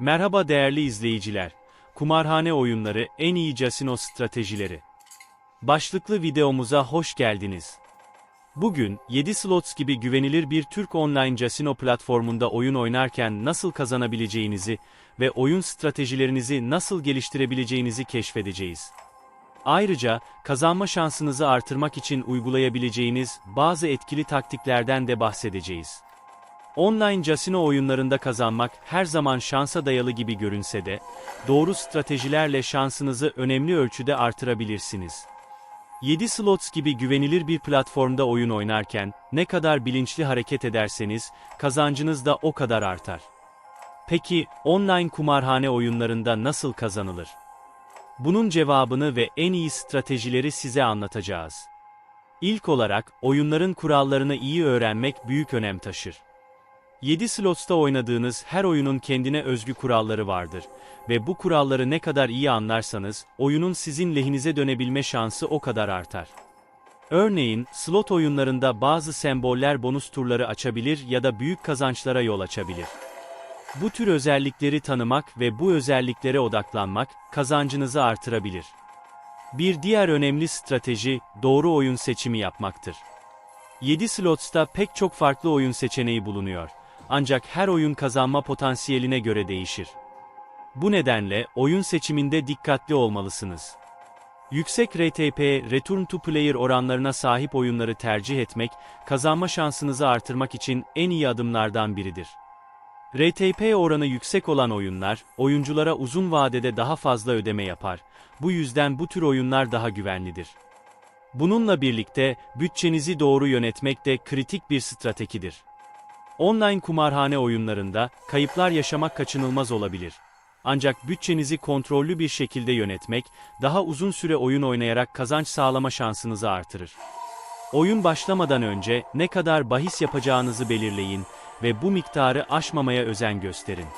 Merhaba değerli izleyiciler. Kumarhane oyunları en iyi casino stratejileri. Başlıklı videomuza hoş geldiniz. Bugün, 7 Slots gibi güvenilir bir Türk online casino platformunda oyun oynarken nasıl kazanabileceğinizi ve oyun stratejilerinizi nasıl geliştirebileceğinizi keşfedeceğiz. Ayrıca, kazanma şansınızı artırmak için uygulayabileceğiniz bazı etkili taktiklerden de bahsedeceğiz. Online casino oyunlarında kazanmak her zaman şansa dayalı gibi görünse de, doğru stratejilerle şansınızı önemli ölçüde artırabilirsiniz. 7 Slots gibi güvenilir bir platformda oyun oynarken, ne kadar bilinçli hareket ederseniz, kazancınız da o kadar artar. Peki, online kumarhane oyunlarında nasıl kazanılır? Bunun cevabını ve en iyi stratejileri size anlatacağız. İlk olarak, oyunların kurallarını iyi öğrenmek büyük önem taşır. 7 slots'ta oynadığınız her oyunun kendine özgü kuralları vardır ve bu kuralları ne kadar iyi anlarsanız, oyunun sizin lehinize dönebilme şansı o kadar artar. Örneğin, slot oyunlarında bazı semboller bonus turları açabilir ya da büyük kazançlara yol açabilir. Bu tür özellikleri tanımak ve bu özelliklere odaklanmak, kazancınızı artırabilir. Bir diğer önemli strateji, doğru oyun seçimi yapmaktır. 7 slots'ta pek çok farklı oyun seçeneği bulunuyor. Ancak her oyun kazanma potansiyeline göre değişir. Bu nedenle oyun seçiminde dikkatli olmalısınız. Yüksek RTP, Return to Player oranlarına sahip oyunları tercih etmek, kazanma şansınızı artırmak için en iyi adımlardan biridir. RTP oranı yüksek olan oyunlar, oyunculara uzun vadede daha fazla ödeme yapar. Bu yüzden bu tür oyunlar daha güvenlidir. Bununla birlikte, bütçenizi doğru yönetmek de kritik bir stratejidir. Online kumarhane oyunlarında, kayıplar yaşamak kaçınılmaz olabilir. Ancak bütçenizi kontrollü bir şekilde yönetmek, daha uzun süre oyun oynayarak kazanç sağlama şansınızı artırır. Oyun başlamadan önce ne kadar bahis yapacağınızı belirleyin ve bu miktarı aşmamaya özen gösterin.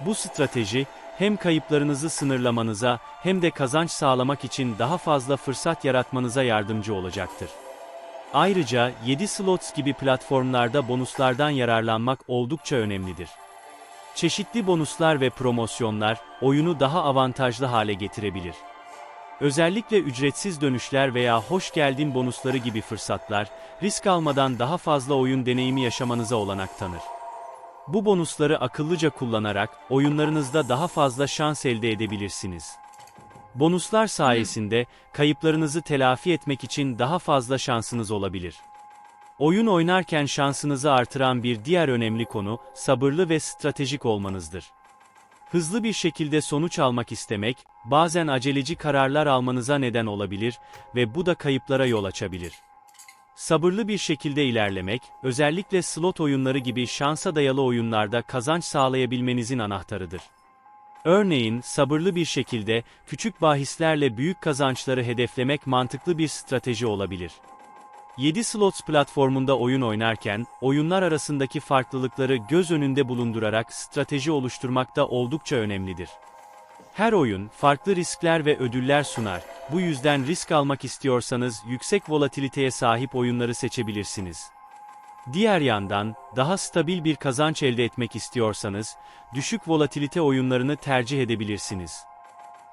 Bu strateji, hem kayıplarınızı sınırlamanıza hem de kazanç sağlamak için daha fazla fırsat yaratmanıza yardımcı olacaktır. Ayrıca 7 slots gibi platformlarda bonuslardan yararlanmak oldukça önemlidir. Çeşitli bonuslar ve promosyonlar oyunu daha avantajlı hale getirebilir. Özellikle ücretsiz dönüşler veya hoş geldin bonusları gibi fırsatlar, risk almadan daha fazla oyun deneyimi yaşamanıza olanak tanır. Bu bonusları akıllıca kullanarak oyunlarınızda daha fazla şans elde edebilirsiniz. Bonuslar sayesinde kayıplarınızı telafi etmek için daha fazla şansınız olabilir. Oyun oynarken şansınızı artıran bir diğer önemli konu sabırlı ve stratejik olmanızdır. Hızlı bir şekilde sonuç almak istemek, bazen aceleci kararlar almanıza neden olabilir ve bu da kayıplara yol açabilir. Sabırlı bir şekilde ilerlemek, özellikle slot oyunları gibi şansa dayalı oyunlarda kazanç sağlayabilmenizin anahtarıdır. Örneğin, sabırlı bir şekilde, küçük bahislerle büyük kazançları hedeflemek mantıklı bir strateji olabilir. 7 Slots platformunda oyun oynarken, oyunlar arasındaki farklılıkları göz önünde bulundurarak strateji oluşturmak da oldukça önemlidir. Her oyun, farklı riskler ve ödüller sunar. Bu yüzden risk almak istiyorsanız yüksek volatiliteye sahip oyunları seçebilirsiniz. Diğer yandan, daha stabil bir kazanç elde etmek istiyorsanız, düşük volatilite oyunlarını tercih edebilirsiniz.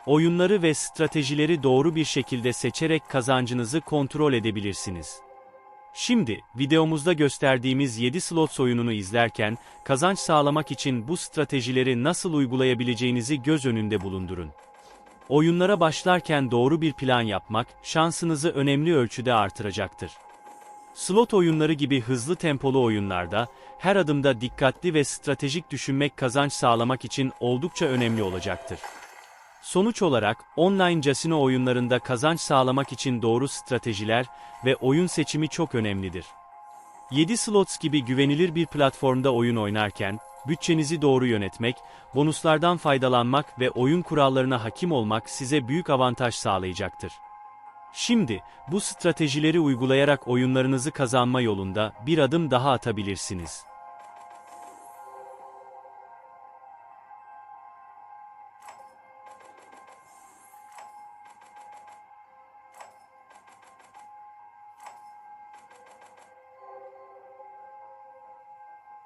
Oyunları ve stratejileri doğru bir şekilde seçerek kazancınızı kontrol edebilirsiniz. Şimdi, videomuzda gösterdiğimiz 7 slots oyununu izlerken, kazanç sağlamak için bu stratejileri nasıl uygulayabileceğinizi göz önünde bulundurun. Oyunlara başlarken doğru bir plan yapmak, şansınızı önemli ölçüde artıracaktır. Slot oyunları gibi hızlı tempolu oyunlarda, her adımda dikkatli ve stratejik düşünmek kazanç sağlamak için oldukça önemli olacaktır. Sonuç olarak, online casino oyunlarında kazanç sağlamak için doğru stratejiler ve oyun seçimi çok önemlidir. 7 Slots gibi güvenilir bir platformda oyun oynarken, bütçenizi doğru yönetmek, bonuslardan faydalanmak ve oyun kurallarına hakim olmak size büyük avantaj sağlayacaktır. Şimdi, bu stratejileri uygulayarak oyunlarınızı kazanma yolunda bir adım daha atabilirsiniz.